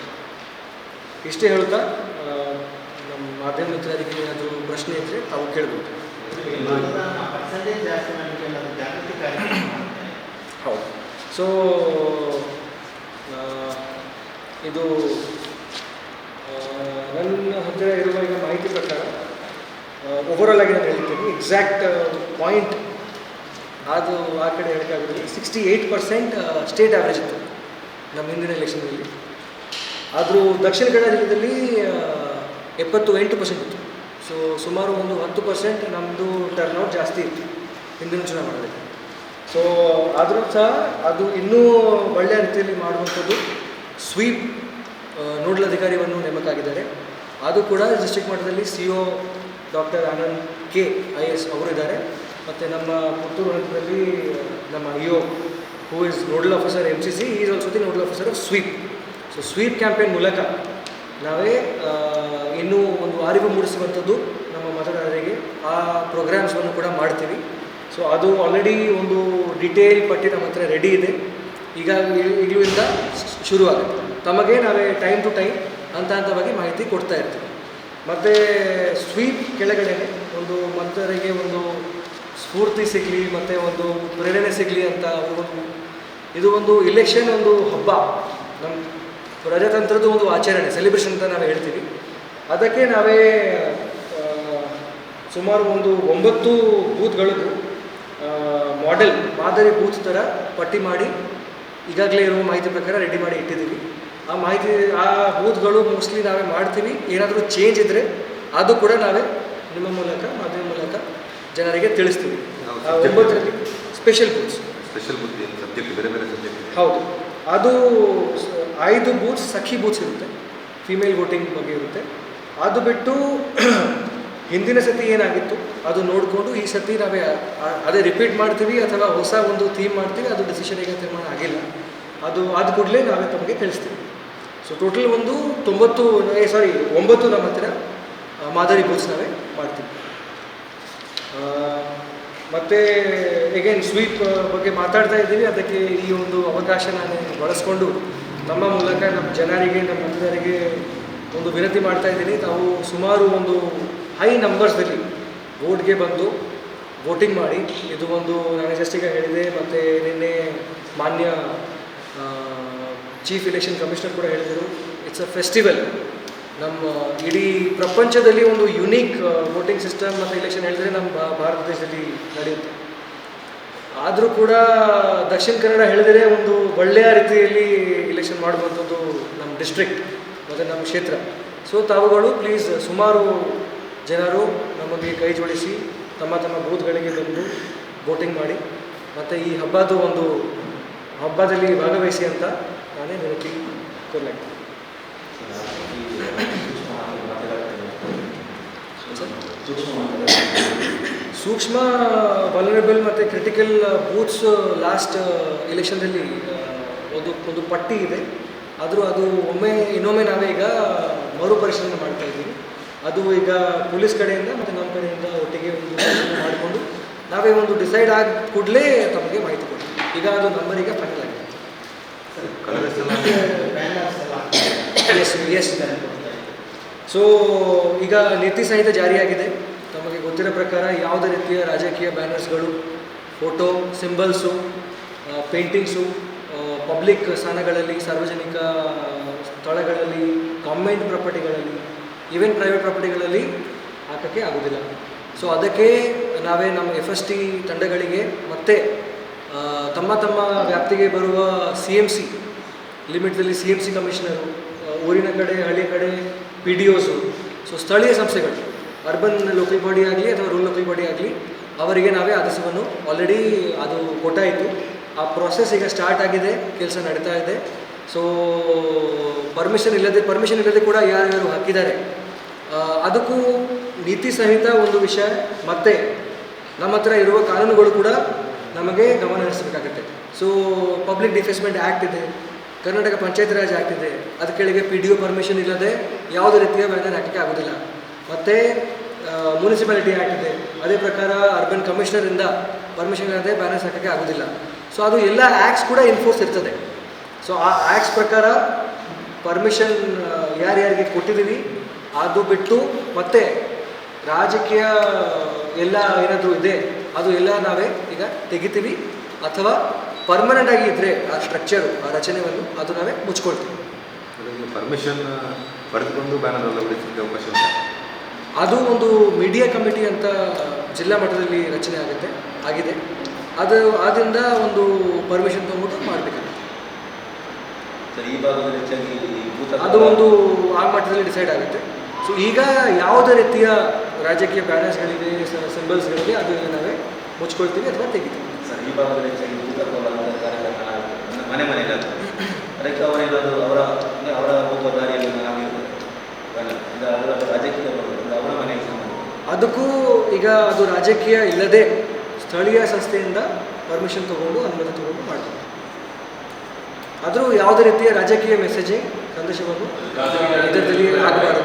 ಇಷ್ಟೇ ಹೇಳ್ತಾ ನಮ್ಮ ಮಾಧ್ಯಮ ಮಿತ್ರರಿಗೆ ಏನಾದರೂ ಪ್ರಶ್ನೆ ಇದ್ದರೆ ತಾವು ಕೇಳ್ಬೋದು. ಹೌದು. ಸೊ ಇದು ನನ್ನ ಹತ್ತಿರ ಇರುವ ಈಗ ಮಾಹಿತಿ ಪ್ರಕಾರ ಓವರಾಲ್ ಆಗಿ ನಾನು ಹೇಳ್ತೀನಿ ಎಕ್ಸಾಕ್ಟ್ ಪಾಯಿಂಟ್ ಅದು ಆ ಕಡೆ ಹೇಳೋಕ್ಕಾಗೋದಿಲ್ಲ sixty eight percent state average ಇತ್ತು ನಮ್ಮ ಹಿಂದಿನ ಎಲೆಕ್ಷನಲ್ಲಿ ಆದರೂ ದಕ್ಷಿಣ ಕನ್ನಡ ಜಿಲ್ಲೆಯಲ್ಲಿ ಎಪ್ಪತ್ತು ಎಂಟು ಪರ್ಸೆಂಟ್ ಇತ್ತು. ಸೊ ಸುಮಾರು ಒಂದು ಹತ್ತು ಪರ್ಸೆಂಟ್ ನಮ್ಮದು ಟರ್ನ್ಔಟ್ ಜಾಸ್ತಿ ಇತ್ತು ಹಿಂದಿನ ಚುನಾವಣೆಯಲ್ಲಿ. ಸೊ ಆದರೂ ಸಹ ಅದು ಇನ್ನೂ ಒಳ್ಳೆಯ ರೀತಿಯಲ್ಲಿ ಮಾಡುವಂಥದ್ದು ಸ್ವೀಪ್ ನೋಡಲ್ ಅಧಿಕಾರಿಯನ್ನು ನೇಮಕ ಆಗಿದ್ದಾರೆ. ಅದು ಕೂಡ ಡಿಸ್ಟ್ರಿಕ್ಟ್ ಮಟ್ಟದಲ್ಲಿ C O doctor Anand K I S ಅವರಿದ್ದಾರೆ ಮತ್ತು ನಮ್ಮ ಪುತ್ತೂರು ಹಂತದಲ್ಲಿ ನಮ್ಮ E O who is nodal officer M C C is also the nodal officer of sweep so sweep campaign ಮೂಲಕ ನಾವೇ ಇನ್ನೂ ಒಂದು ಅರಿವು ಮೂಡಿಸುವಂಥದ್ದು ನಮ್ಮ ಮತದಾರರಿಗೆ ಆ ಪ್ರೋಗ್ರಾಮ್ಸನ್ನು ಕೂಡ ಮಾಡ್ತೀವಿ. ಸೊ ಅದು ಆಲ್ರೆಡಿ ಒಂದು ಡಿಟೇಲ್ ಪಟ್ಟಿ ನಮ್ಮ ಹತ್ರ ರೆಡಿ ಇದೆ. ಈಗ ಇಲ್ಲಿಂದ ಶುರುವಾಗುತ್ತೆ. ತಮಗೆ ನಾವೇ ಟೈಮ್ ಟು ಟೈಮ್ ಹಂತ ಹಂತವಾಗಿ ಮಾಹಿತಿ ಕೊಡ್ತಾ ಇರ್ತೀವಿ. ಮತ್ತು ಸ್ವೀಪ್ ಕೆಳಗಡೆ ಒಂದು ಮಂತ್ರರಿಗೆ ಒಂದು ಸ್ಫೂರ್ತಿ ಸಿಗಲಿ, ಮತ್ತು ಒಂದು ಪ್ರೇರಣೆ ಸಿಗಲಿ ಅಂತ ಅವ್ರಿಗೊಂದು ಇದು ಒಂದು ಇಲೆಕ್ಷನ್ ಒಂದು ಹಬ್ಬ. ನಮ್ಮ ಪ್ರಜಾತಂತ್ರದ ಒಂದು ಆಚರಣೆ ಸೆಲೆಬ್ರೇಷನ್ ಅಂತ ನಾವು ಹೇಳ್ತೀವಿ. ಅದಕ್ಕೆ ನಾವೇ ಸುಮಾರು ಒಂದು ಒಂಬತ್ತು ಬೂತ್ಗಳಿಗೂ ಮಾಡೆಲ್ ಮಾದರಿ ಬೂತ್ ಥರ ಪಟ್ಟಿ ಮಾಡಿ ಈಗಾಗಲೇ ಇರುವ ಮಾಹಿತಿ ಪ್ರಕಾರ ರೆಡಿ ಮಾಡಿ ಇಟ್ಟಿದ್ದೀವಿ. ಆ ಮಾಹಿತಿ ಆ ಬೂತ್ಗಳು ಮೋಸ್ಟ್ಲಿ ನಾವೇ ಮಾಡ್ತೀವಿ. ಏನಾದರೂ ಚೇಂಜ್ ಇದ್ದರೆ ಅದು ಕೂಡ ನಾವೇ ನಿಮ್ಮ ಮೂಲಕ ಮಾಧ್ಯಮ ಮೂಲಕ ಜನರಿಗೆ ತಿಳಿಸ್ತೀವಿ. ಒಂಬತ್ತರಲ್ಲಿ special booths special booth subject ಬೇರೆ ಬೇರೆ ಸಬ್ಜೆಕ್ಟ್ ಹೌದು. ಅದು ಐದು ಬೂತ್ಸ್ ಸಖಿ ಬೂತ್ಸ್ ಇರುತ್ತೆ. ಫಿಮೇಲ್ ವೋಟಿಂಗ್ ಬಗ್ಗೆ ಇರುತ್ತೆ. ಅದು ಬಿಟ್ಟು ಹಿಂದಿನ ಸತಿ ಏನಾಗಿತ್ತು? ಅದು ನೋಡಿಕೊಂಡು ಈ ಸತಿ ನಾವೇ ಅದೇ ರಿಪೀಟ್ ಮಾಡ್ತೀವಿ ಅಥವಾ ಹೊಸ ಒಂದು ಥೀಮ್ ಮಾಡ್ತೀವಿ ಅದು ಡಿಸಿಷನ್ ಈಗ ತೀರ್ಮಾನ ಆಗಿಲ್ಲ. ಅದು ಆದ ಕೂಡಲೇ ನಾವೇ ತಮಗೆ ತಿಳಿಸ್ತೀವಿ. ಸೊ ಟೋಟಲ್ ಒಂದು ತೊಂಬತ್ತು ಸಾರಿ ಒಂಬತ್ತು ನಮ್ಮ ಹತ್ತಿರ ಮಾದರಿ ಬೂತ್ಸ್ ನಾವೇ ಮಾಡ್ತೀವಿ. ಮತ್ತು ಎಗೇನ್ ಸ್ವೀಪ್ ಬಗ್ಗೆ ಮಾತಾಡ್ತಾ ಇದ್ದೀವಿ. ಅದಕ್ಕೆ ಈ ಒಂದು ಅವಕಾಶ ನಾನು ಬಳಸ್ಕೊಂಡು ನಮ್ಮ ಮೂಲಕ ನಮ್ಮ ಜನರಿಗೆ, ನಮ್ಮ ಮತದಾರರಿಗೆ ಒಂದು ವಿನಂತಿ ಮಾಡ್ತಾ ಇದ್ದೀನಿ. ನಾವು ಸುಮಾರು ಒಂದು ಹೈ ನಂಬರ್ಸಲ್ಲಿ ವೋಟ್ಗೆ ಬಂದು ವೋಟಿಂಗ್ ಮಾಡಿ. ಇದು ಒಂದು ನಾನು ಜಸ್ಟಿಗೆ ಹೇಳಿದೆ, ಮತ್ತು ನಿನ್ನೆ ಮಾನ್ಯ ಚೀಫ್ ಇಲೆಕ್ಷನ್ ಕಮಿಷನರ್ ಕೂಡ ಹೇಳಿದರು. ಇಟ್ಸ್ ಅ ಫೆಸ್ಟಿವಲ್ ನಮ್ಮ, ಇಡೀ ಪ್ರಪಂಚದಲ್ಲಿ ಒಂದು ಯುನೀಕ್ ವೋಟಿಂಗ್ ಸಿಸ್ಟಮ್ ಮತ್ತು ಇಲೆಕ್ಷನ್ ಹೇಳಿದರೆ ನಮ್ಮ ಭಾರತ ದೇಶದಲ್ಲಿ ನಡೆಯುತ್ತೆ. ಆದರೂ ಕೂಡ ದಕ್ಷಿಣ ಕನ್ನಡ ಹೇಳಿದರೆ ಒಂದು ಒಳ್ಳೆಯ ರೀತಿಯಲ್ಲಿ ಇಲೆಕ್ಷನ್ ಮಾಡುವಂಥದ್ದು ನಮ್ಮ ಡಿಸ್ಟ್ರಿಕ್ಟ್ ಮತ್ತು ನಮ್ಮ ಕ್ಷೇತ್ರ. ಸೊ ತಾವುಗಳು ಪ್ಲೀಸ್ ಸುಮಾರು ಜನರು ನಮ್ಮೊಂದಿಗೆ ಕೈ ಜೋಡಿಸಿ ತಮ್ಮ ತಮ್ಮ ಬೂತ್ಗಳಿಗೆ ಬಂದು ವೋಟಿಂಗ್ ಮಾಡಿ. ಮತ್ತು ಈ ಹಬ್ಬದ ಒಂದು ಹಬ್ಬದಲ್ಲಿ ಭಾಗವಹಿಸಿ ಅಂತ ನಾನೇ ಹೇಳಿ ಕೊರ್ಲಾಗ್ತದೆ ಸೂಕ್ಷ್ಮ ವಲರಬಲ್ ಮತ್ತು ಕ್ರಿಟಿಕಲ್ ಬೂತ್ಸ್ ಲಾಸ್ಟ್ ಎಲೆಕ್ಷನ್ದಲ್ಲಿ ಒಂದು ಒಂದು ಪಟ್ಟಿ ಇದೆ. ಆದರೂ ಅದು ಒಮ್ಮೆ, ಇನ್ನೊಮ್ಮೆ ನಾವೇ ಈಗ ಮರುಪರಿಶೀಲನೆ ಮಾಡ್ತಾ ಇದ್ದೀವಿ. ಅದು ಈಗ ಪೊಲೀಸ್ ಕಡೆಯಿಂದ ಮತ್ತು ನಮ್ಮ ಕಡೆಯಿಂದ ಒಟ್ಟಿಗೆ ಒಂದು ಮಾಡಿಕೊಂಡು ನಾವೇ ಒಂದು ಡಿಸೈಡ್ ಆದ ಕೂಡಲೇ ತಮಗೆ ಮಾಹಿತಿ ಕೊಡ್ತೀವಿ. ಈಗ ಅದು ನಂಬರಿಗೆ ಫೈನಲ್ ಆಗಿದೆ ಕಳೆದ ಸಲ ಬ್ಯಾನರ್ಸ್ ಎಲ್ಲ ಎಸ್ ಸೊ ಈಗ ನೀತಿ ಸಹಿತ ಜಾರಿಯಾಗಿದೆ. ತಮಗೆ ಗೊತ್ತಿರೋ ಪ್ರಕಾರ ಯಾವುದೇ ರೀತಿಯ ರಾಜಕೀಯ ಬ್ಯಾನರ್ಸ್ಗಳು, ಫೋಟೋ, ಸಿಂಬಲ್ಸು ಪೇಂಟಿಂಗ್ಸು ಪಬ್ಲಿಕ್ ಸ್ಥಾನಗಳಲ್ಲಿ, ಸಾರ್ವಜನಿಕ ಸ್ಥಳಗಳಲ್ಲಿ, ಗೌರ್ಮೆಂಟ್ ಪ್ರಾಪರ್ಟಿಗಳಲ್ಲಿ, ಈವನ್ ಪ್ರೈವೇಟ್ ಪ್ರಾಪರ್ಟಿಗಳಲ್ಲಿ ಹಾಕೋಕ್ಕೆ ಆಗೋದಿಲ್ಲ. ಸೊ ಅದಕ್ಕೆ ನಾವೇ ನಮ್ಮ ಎಫ್ ಎಸ್ ಟಿ ತಂಡಗಳಿಗೆ ಮತ್ತು ತಮ್ಮ ತಮ್ಮ ವ್ಯಾಪ್ತಿಗೆ ಬರುವ ಸಿ ಎಂ ಸಿ ಲಿಮಿಟ್ದಲ್ಲಿ ಸಿ ಎಂ ಸಿ ಕಮಿಷನರು ಊರಿನ ಕಡೆ, ಹಳ್ಳಿ ಕಡೆ, ಪಿ ಡಿ ಒಸು ಸೊ ಸ್ಥಳೀಯ ಸಂಸ್ಥೆಗಳು, ಅರ್ಬನ್ ಲೋಕಲ್ ಬಾಡಿ ಆಗಲಿ ಅಥವಾ ರೂರಲ್ ಲೋಕಲ್ ಬಾಡಿ ಆಗಲಿ, ಅವರಿಗೆ ನಾವೇ ಆದೇಶವನ್ನು ಆಲ್ರೆಡಿ ಅದು ಕೊಟ್ಟಾಯಿತು. ಆ ಪ್ರೊಸೆಸ್ ಈಗ ಸ್ಟಾರ್ಟ್ ಆಗಿದೆ, ಕೆಲಸ ನಡೀತಾ ಇದೆ. ಸೊ ಪರ್ಮಿಷನ್ ಇಲ್ಲದೆ ಪರ್ಮಿಷನ್ ಇಲ್ಲದೆ ಕೂಡ ಯಾರ್ಯಾರು ಹಾಕಿದ್ದಾರೆ. ಅದಕ್ಕೂ ನೀತಿ ಸಹಿತ ಒಂದು ವಿಷಯ, ಮತ್ತೆ ನಮ್ಮ ಹತ್ರ ಇರುವ ಕಾನೂನುಗಳು ಕೂಡ ನಮಗೆ ಗಮನ ಹರಿಸಬೇಕಾಗುತ್ತೆ ಸೊ ಪಬ್ಲಿಕ್ ಡಿಫೆಸ್ಮೆಂಟ್ ಆ್ಯಕ್ಟ್ ಇದೆ, ಕರ್ನಾಟಕ ಪಂಚಾಯತ್ ರಾಜ್ ಆ್ಯಕ್ಟ್ ಇದೆ ಅದು ಕೆಳಗೆ ಪಿ ಡಿ ಒ ಪರ್ಮಿಷನ್ ಇಲ್ಲದೆ ಯಾವುದೇ ರೀತಿಯ ಬ್ಯಾನರ್ ಹಾಕಲಿಕ್ಕೆ ಆಗೋದಿಲ್ಲ. ಮತ್ತು ಮುನ್ಸಿಪಾಲಿಟಿ ಆ್ಯಕ್ಟ್ ಇದೆ, ಅದೇ ಪ್ರಕಾರ ಅರ್ಬನ್ ಕಮಿಷನರಿಂದ ಪರ್ಮಿಷನ್ ಇಲ್ಲದೆ ಬ್ಯಾನರ್ಸ್ ಹಾಕೋಕ್ಕೆ ಆಗೋದಿಲ್ಲ. ಸೊ ಅದು ಎಲ್ಲ ಆ್ಯಕ್ಟ್ಸ್ ಕೂಡ ಇನ್ಫೋರ್ಸ್ ಇರ್ತದೆ. ಸೊ ಆ ಆ್ಯಕ್ಟ್ಸ್ ಪ್ರಕಾರ ಪರ್ಮಿಷನ್ ಯಾರ್ಯಾರಿಗೆ ಕೊಟ್ಟಿದ್ದೀವಿ, ಅದು ಬಿಟ್ಟು ಮತ್ತೆ ರಾಜಕೀಯ ಎಲ್ಲ ಏನಾದರೂ ಇದೆ ಅದು ಎಲ್ಲ ನಾವೇ ಈಗ ತೆಗಿತೀವಿ. ಅಥವಾ ಪರ್ಮನೆಂಟ್ ಆಗಿ ಇದ್ದರೆ ಆ ಸ್ಟ್ರಕ್ಚರು ಆ ರಚನೆಯನ್ನು ಅದು ನಾವೇ ಮುಚ್ಕೊಳ್ತೀವಿ. ಪರ್ಮಿಷನ್ ಪಡೆದುಕೊಂಡು ಬ್ಯಾನರ್ ಎಲ್ಲ ಅವಕಾಶ ಅದು ಒಂದು ಮೀಡಿಯಾ ಕಮಿಟಿ ಅಂತ ಜಿಲ್ಲಾ ಮಟ್ಟದಲ್ಲಿ ರಚನೆ ಆಗುತ್ತೆ ಆಗಿದೆ. ಅದು ಆದ್ದರಿಂದ ಒಂದು ಪರ್ಮಿಷನ್ ತಗೊಂಡು ಮಾಡಬೇಕಾಗುತ್ತೆ. ಅದು ಒಂದು ಆ ಮಟ್ಟದಲ್ಲಿ ಡಿಸೈಡ್ ಆಗುತ್ತೆ. ಸೊ ಈಗ ಯಾವುದೇ ರೀತಿಯ ರಾಜಕೀಯ ಬ್ಯಾನರ್ಸ್ಗಳಿದೆ ಸಿಂಬಲ್ಸ್ಗಳಿದೆ ಅದು ನಾವೇ ಮುಚ್ಕೊಳ್ತೀವಿ ಅಥವಾ ತೆಗಿತೀವಿ. ಸರ್ ಈ ಭಾಗದಲ್ಲಿ ಹೆಚ್ಚಾಗಿ ಮನೆ ಮನೆಯಲ್ಲಿ ಆಗ್ತದೆ ಅದಕ್ಕೆ ಅವರೇನಾದರೂ ಅವರ ಅವರ ಹೋಗುವ ದಾರಿಯಲ್ಲಿ ಅದರ ರಾಜಕೀಯ ಅವರ ಮನೆಗೆ ಸಂಬಂಧ ಅದಕ್ಕೂ ಈಗ ಅದು ರಾಜಕೀಯ ಇಲ್ಲದೆ ಸ್ಥಳೀಯ ಸಂಸ್ಥೆಯಿಂದ ಪರ್ಮಿಷನ್ ತಗೊಂಡು ಅನುಮತಿ ತಗೊಂಡು ಮಾಡ್ತಾರೆ. ಆದರೂ ಯಾವುದೇ ರೀತಿಯ ರಾಜಕೀಯ ಮೆಸೇಜಿಂಗ್ ಸಂದೇಶವನ್ನು ಇದರಲ್ಲಿ ಆಗಬಾರದು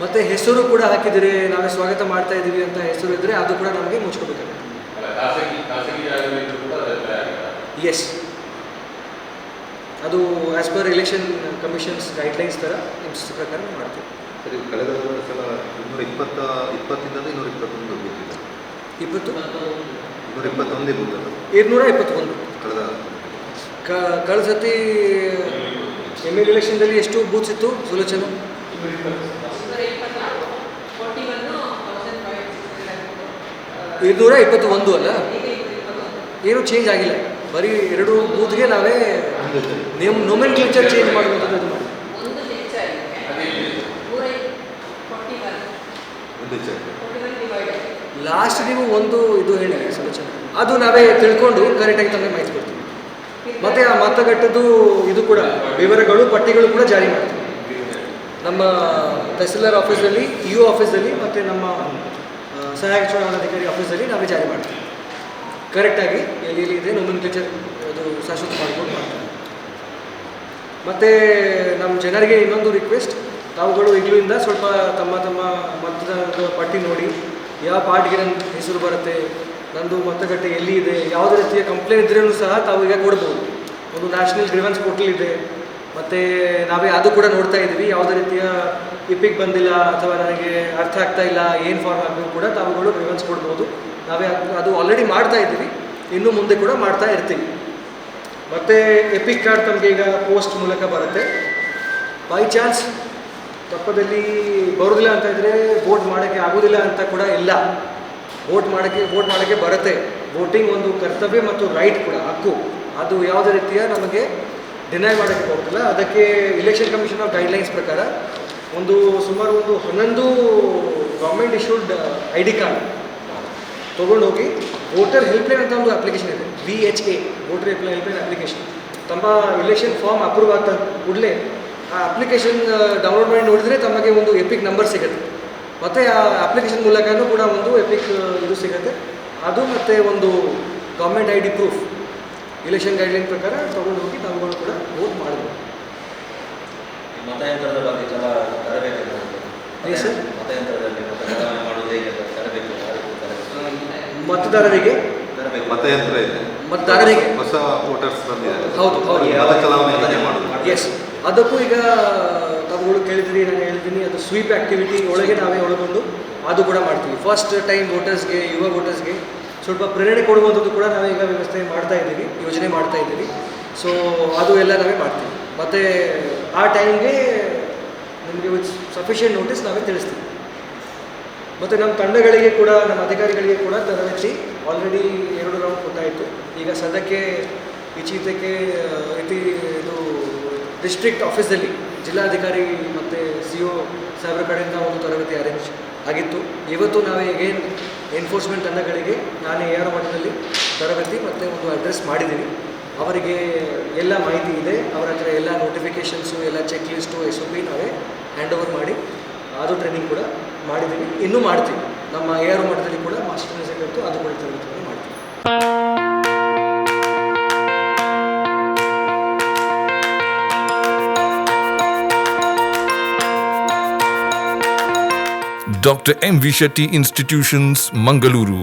ಮತ್ತು ಹೆಸರು ಕೂಡ ಹಾಕಿದರೆ ನಾವೇ ಸ್ವಾಗತ ಮಾಡ್ತಾ ಇದ್ದೀವಿ ಅಂತ ಹೆಸರು ಇದ್ದರೆ ಅದು ಕೂಡ ನಮಗೆ ಮುಚ್ಕೋಬೇಕಾಗುತ್ತೆ. ಎಸ್ ಅದು as per election commission's guidelines ಥರ ಇನ್ಸ್ ಪ್ರಕಾರ ಮಾಡ್ತೀವಿ. ಸರಿ ಕಳೆದ ಸಲ ಇನ್ನೂರ ಇಪ್ಪತ್ತ ಇಪ್ಪತ್ತಿಂದ ಇನ್ನೂರ ಇಪ್ಪತ್ತೊಂದು ಇಪ್ಪತ್ತು? ಇನ್ನೂರ ಇಪ್ಪತ್ತೊಂದೇ ಬೂತಲ್ಲ ಇನ್ನೂರ ಇಪ್ಪತ್ತೊಂದು. ಕಳೆದ ಕ ಕಳೆದ ಸತಿ ಎಂ ಎಲ್ ಎಲೆಕ್ಷನ್ದಲ್ಲಿ ಎಷ್ಟು ಬೂತ್ಸ್ ಇತ್ತು ಸುಲೋಚನ? ಏಳ್ನೂರ ಇಪ್ಪತ್ತು ಒಂದು ಅಲ್ಲ? ಏನೂ ಚೇಂಜ್ ಆಗಿಲ್ಲ. ಬರೀ ಎರಡು ಬೂತ್ಗೆ ನಾವೇ ನೇಮ್ ನೊಮೆನ್ ಕ್ಲೇಚರ್ ಚೇಂಜ್ ಮಾಡಬಹುದು ಇದು ಮಾಡಿ. ಅದೇ ಒಂದು ಚೆಕ್ ಲಾಸ್ಟ್ ನೀವು ಒಂದು ಇದು ಹೇಳಿ ಅದು ನಾವೇ ತಿಳ್ಕೊಂಡು ಕರೆಕ್ಟಾಗಿ ತಮಗೆ ಮಾಹಿತಿ ಕೊಡ್ತೀವಿ. ಮತ್ತೆ ಆ ಮತಗಟ್ಟದ್ದು ಇದು ಕೂಡ ವಿವರಗಳು ಪಟ್ಟಿಗಳು ಕೂಡ ಜಾರಿ ಮಾಡ್ತೀವಿ. ನಮ್ಮ ತಹಸೀಲ್ದಾರ್ ಆಫೀಸಲ್ಲಿ ಇ ಆಫೀಸಲ್ಲಿ ಮತ್ತು ನಮ್ಮ ಸಹಾಯಕ ಚುನಾವಣಾಧಿಕಾರಿ ಆಫೀಸಲ್ಲಿ ನಾವೇ ಜಾರಿ ಮಾಡ್ತೀವಿ. ಕರೆಕ್ಟಾಗಿ ಎಲ್ಲಿ ಎಲ್ಲಿ ಇದೆ ನೋಮಿನ್ ಅದು ಶಾಶ್ವತ ಮಾಡ್ಕೊಂಡು ಮಾಡ್ತೀವಿ ಮತ್ತು ನಮ್ಮ ಜನರಿಗೆ ಇನ್ನೊಂದು ರಿಕ್ವೆಸ್ಟ್ ತಾವುಗಳು ಈಗಲೂ ಸ್ವಲ್ಪ ತಮ್ಮ ತಮ್ಮ ಮತದ ಪಟ್ಟಿ ನೋಡಿ, ಯಾವ ಪಾರ್ಟಿಗೆ ನನ್ನ ಹೆಸರು ಬರುತ್ತೆ, ನಂದು ಮತಗಟ್ಟೆ ಎಲ್ಲಿ ಇದೆ, ಯಾವುದೇ ರೀತಿಯ ಕಂಪ್ಲೇಂಟ್ ಇದ್ರೂ ಸಹ ತಾವು ಈಗ ಕೊಡ್ಬೋದು. ಒಂದು ನ್ಯಾಷನಲ್ ಗ್ರಿವೆನ್ಸ್ ಪೋರ್ಟಲ್ ಇದೆ, ಮತ್ತು ನಾವೇ ಅದು ಕೂಡ ನೋಡ್ತಾ ಇದ್ದೀವಿ ಯಾವುದೇ ರೀತಿಯ ಇಪಿಕ್ ಬಂದಿಲ್ಲ ಅಥವಾ ನನಗೆ ಅರ್ಥ ಆಗ್ತಾ ಇಲ್ಲ, ಏನು ಫಾರ್ಮ್ ಆಗಬೇಕು ಕೂಡ ತಾವುಗಳು ಗ್ರೀವೆನ್ಸ್ ಕೊಡ್ಬೋದು. ನಾವೇ ಅದು ಆಲ್ರೆಡಿ ಮಾಡ್ತಾ ಇದ್ದೀವಿ. ಇನ್ನು ಮುಂದೆ ಕೂಡ ಮಾಡ್ತಾ ಇರ್ತೀವಿ. ಮತ್ತು ಎಪಿಕ್ ಕಾರ್ಡ್ ತಮಗೆ ಈಗ ಪೋಸ್ಟ್ ಮೂಲಕ ಬರುತ್ತೆ. ಬೈ ಚಾನ್ಸ್ ತಪ್ಪದಲ್ಲಿ ಬರೋದಿಲ್ಲ ಅಂತ ಇದ್ದರೆ ವೋಟ್ ಮಾಡೋಕ್ಕೆ ಆಗೋದಿಲ್ಲ ಅಂತ ಕೂಡ ಇಲ್ಲ. ವೋಟ್ ಮಾಡೋಕ್ಕೆ ವೋಟ್ ಮಾಡೋಕ್ಕೆ ಬರುತ್ತೆ. ವೋಟಿಂಗ್ ಒಂದು ಕರ್ತವ್ಯ ಮತ್ತು ರೈಟ್ ಕೂಡ, ಹಕ್ಕು. ಅದು ಯಾವುದೇ ರೀತಿಯ ನಮಗೆ ಡಿನೈ ಮಾಡೋಕ್ಕೆ ಹೋಗ್ತಿಲ್ಲ ಅದಕ್ಕೆ ಇಲೆಕ್ಷನ್ ಕಮಿಷನ್ ಆಫ್ ಗೈಡ್ಲೈನ್ಸ್ ಪ್ರಕಾರ ಒಂದು ಸುಮಾರು ಒಂದು ಹನ್ನೊಂದು government issued I D card ತೊಗೊಂಡೋಗಿ ವೋಟರ್ ಹೆಲ್ಪ್ಲೈನ್ ಅಂತ ಒಂದು ಅಪ್ಲಿಕೇಶನ್ ಇದೆ. V H A voter helpline helpline application ತಮ್ಮ ಇಲೆಕ್ಷನ್ ಫಾರ್ಮ್ ಅಪ್ರೂವ್ ಆಗ್ತಾ ಕೂಡಲೇ ಆ ಅಪ್ಲಿಕೇಶನ್ ಡೌನ್ಲೋಡ್ ಮಾಡಿ ನೋಡಿದರೆ ತಮಗೆ ಒಂದು ಎಪಿಕ್ ನಂಬರ್ ಸಿಗುತ್ತೆ. ಮತ್ತು ಆ ಅಪ್ಲಿಕೇಶನ್ ಮೂಲಕನೂ ಕೂಡ ಒಂದು ಎಪಿಕ್ ಇದು ಸಿಗುತ್ತೆ. ಅದು ಮತ್ತು ಒಂದು government I D proof election guideline ಪ್ರಕಾರ ತೊಗೊಂಡು ಹೋಗಿ ಕೂಡ ವೋಟ್ ಮಾಡಬಹುದು ಈ ಮತಯಂತ್ರದ ಬಗ್ಗೆ ಜನ ತರಬೇತಿ ಎಸ್ ಮತಯಂತ್ರದಲ್ಲಿ ಮತ ಚಲಾವಣೆ ಮಾಡುವುದು ಹೇಗೆ ಅಂತ ತರಬೇತಿ ಮತದಾರರಿಗೆ? ತರಬೇತಿ ಮತಯಂತ್ರ ಇದೆ. ಮತದಾರರಿಗೆ? ಹೊಸ ವೋಟರ್ಸ್ ಬಂದಿದ್ದಾರೆ. ಹೌದು ಹೌದು. ಮತ ಚಲಾವಣೆ ಮಾಡೋದು ಎಸ್ ಅದಕ್ಕೂ ಈಗ ತಾವುಗಳು ಕೇಳಿದ್ರಿ ನಾನು ಹೇಳ್ತೀನಿ. ಅದು ಸ್ವೀಪ್ ಆಕ್ಟಿವಿಟಿ ಒಳಗೆ ನಾವೇ ಒಳಗೊಂಡು ಅದು ಕೂಡ ಮಾಡ್ತೀವಿ. ಫಸ್ಟ್ ಟೈಮ್ ವೋಟರ್ಸ್ಗೆ ಯುವ ವೋಟರ್ಸ್ಗೆ ಸ್ವಲ್ಪ ಪ್ರೇರಣೆ ಕೊಡುವಂಥದ್ದು ಕೂಡ ನಾವೀಗ ವ್ಯವಸ್ಥೆ ಮಾಡ್ತಾ ಇದ್ದೀವಿ ಯೋಜನೆ ಮಾಡ್ತಾ ಇದ್ದೀವಿ. ಸೊ ಅದು ಎಲ್ಲ ನಾವೇ ಮಾಡ್ತೀವಿ. ಮತ್ತು ಆ ಟೈಮ್ಗೆ ನಿಮಗೆ ವಿತ್ ಸಫಿಷಿಯೆಂಟ್ ನೋಟಿಸ್ ನಾವೇ ತಿಳಿಸ್ತೀವಿ. ಮತ್ತು ನಮ್ಮ ತಂಡಗಳಿಗೆ ಕೂಡ, ನಮ್ಮ ಅಧಿಕಾರಿಗಳಿಗೆ ಕೂಡ ತರಬೇತಿ ಆಲ್ರೆಡಿ ಎರಡು ರೌಂಡ್ ಕೊಟ್ಟಾಯಿತು. ಈಗ ಸದ್ಯಕ್ಕೆ ಇಚೀತಕ್ಕೆ ಇತಿ ಇದು ಡಿಸ್ಟ್ರಿಕ್ಟ್ ಆಫೀಸಲ್ಲಿ ಜಿಲ್ಲಾಧಿಕಾರಿ ಮತ್ತು ಸಿ ಒ ಸಾಹೇಬ್ರ ಕಡೆಯಿಂದ ಒಂದು ತರಬೇತಿ ಅರೇಂಜ್ ಆಗಿತ್ತು. ಇವತ್ತು ನಾವು ಎಗೇನ್ ಎನ್ಫೋರ್ಸ್ಮೆಂಟ್ ತಂಡಗಳಿಗೆ ನಾನು ಎ ಆರ್ ಮಟ್ಟದಲ್ಲಿ ತರಬೇತಿ ಮತ್ತು ಒಂದು ಅಡ್ರೆಸ್ ಮಾಡಿದ್ದೀವಿ. ಅವರಿಗೆ ಎಲ್ಲ ಮಾಹಿತಿ ಇದೆ ಅವರ ಹತ್ರ ಎಲ್ಲ ನೋಟಿಫಿಕೇಷನ್ಸು ಎಲ್ಲ check list S O P ನಾವೇ ಹ್ಯಾಂಡ್ ಓವರ್ ಮಾಡಿ ಅದು ಟ್ರೈನಿಂಗ್ ಕೂಡ ಮಾಡಿದ್ದೀವಿ ಇನ್ನೂ ಮಾಡ್ತೀವಿ ನಮ್ಮ ಎ ಆರ್ ಮಟ್ಟದಲ್ಲಿ ಕೂಡ ಮಾಸ್ಟರ್ ಇತ್ತು ಅದು ಕೂಡ ತರಬೇತಿ ಮಾಡ್ತೀವಿ Dr. M. V Shetty Institutions, Mangaluru.